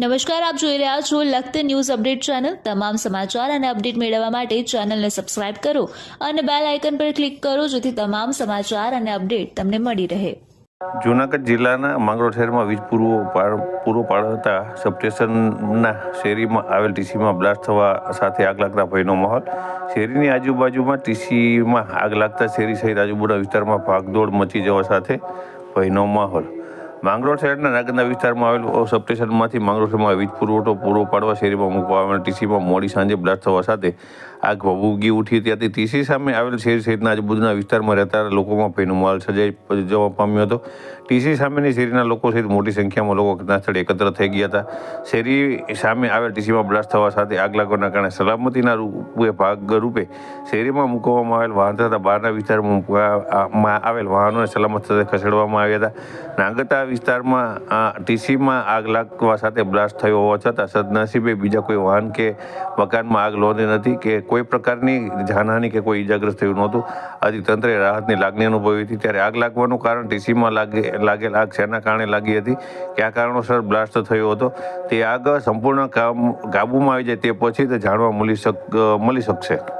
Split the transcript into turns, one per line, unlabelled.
નમસ્કાર, આપ જોઈ રહ્યા છો લખત ન્યૂઝ અપડેટ ચેનલ. તમામ સમાચાર અને અપડેટ મેળવવા માટે ચેનલને સબસ્ક્રાઇબ કરો અને બેલ આઇકન પર ક્લિક કરો જેથી તમામ સમાચાર અને અપડેટ તમને મળી રહે.
જૂનાગઢ જિલ્લાના માંગરોળ શહેરમાં વીજ પૂરવો પૂરો પાડતા સબસ્ટેશનના શેરીમાં આવેલ ટીસીમાં બ્લાસ્ટ થવા સાથે આગ લાગતા ભયનો માહોલ. શેરીની આજુબાજુમાં ટીસીમાં આગ લાગતા શેરી સહિત આજુબાજુના વિસ્તારમાં ભાગદોડ મચી જવા સાથે ભયનો માહોલ. માંગરોળ શહેરના નાગરના વિસ્તારમાં આવેલ સબસ્ટેશનમાંથી માંગરોળ શહેરમાં વીજ પુરવઠો પૂરો પાડવા શેરીમાં મૂકવા આવેલ. ટીસીમાં મોડી સાંજે બ્લાસ્ટ થવા સાથે આગ ભભૂગી ઉઠી ત્યાંથી ટીસી સામે આવેલ શેરી સહિતના આજુબાજુના વિસ્તારમાં રહેતા લોકોમાં ભયનો માલ સર્જાઈ જવા પામ્યો હતો. ટીસી સામેની શેરીના લોકો સહિત મોટી સંખ્યામાં લોકો ઘટના સ્થળે એકત્ર થઈ ગયા હતા. શેરી સામે આવેલ ટીસીમાં બ્લાસ્ટ થવા સાથે આગ લાગવાના કારણે સલામતીના રૂપે ભાગ રૂપે શેરીમાં મૂકવામાં આવેલ વાહન તથા બહારના વિસ્તારમાં આવેલ વાહનોને સલામત સાથે ખસેડવામાં આવ્યા હતા. નાગતા વિસ્તારમાં ટીસીમાં આગ લાગવા સાથે બ્લાસ્ટ થયો હોવા છતાં સદનસીબે બીજા કોઈ વાહન કે મકાનમાં આગ લોંધી નથી કે કોઈ પ્રકારની જાનહાની કે કોઈ ઇજાગ્રસ્ત થયું નહોતું. આથી તંત્રે રાહતની લાગણી અનુભવી હતી. ત્યારે આગ લાગવાનું કારણ ટીસીમાં લાગે, લાગેલ આગ શેના કારણે લાગી હતી? કયા કારણોસર બ્લાસ્ટ થયો હતો? તે આગ સંપૂર્ણ કામ, કાબૂમાં આવી જાય તે પછી તે જાણવા મળી શક, મળી શકશે.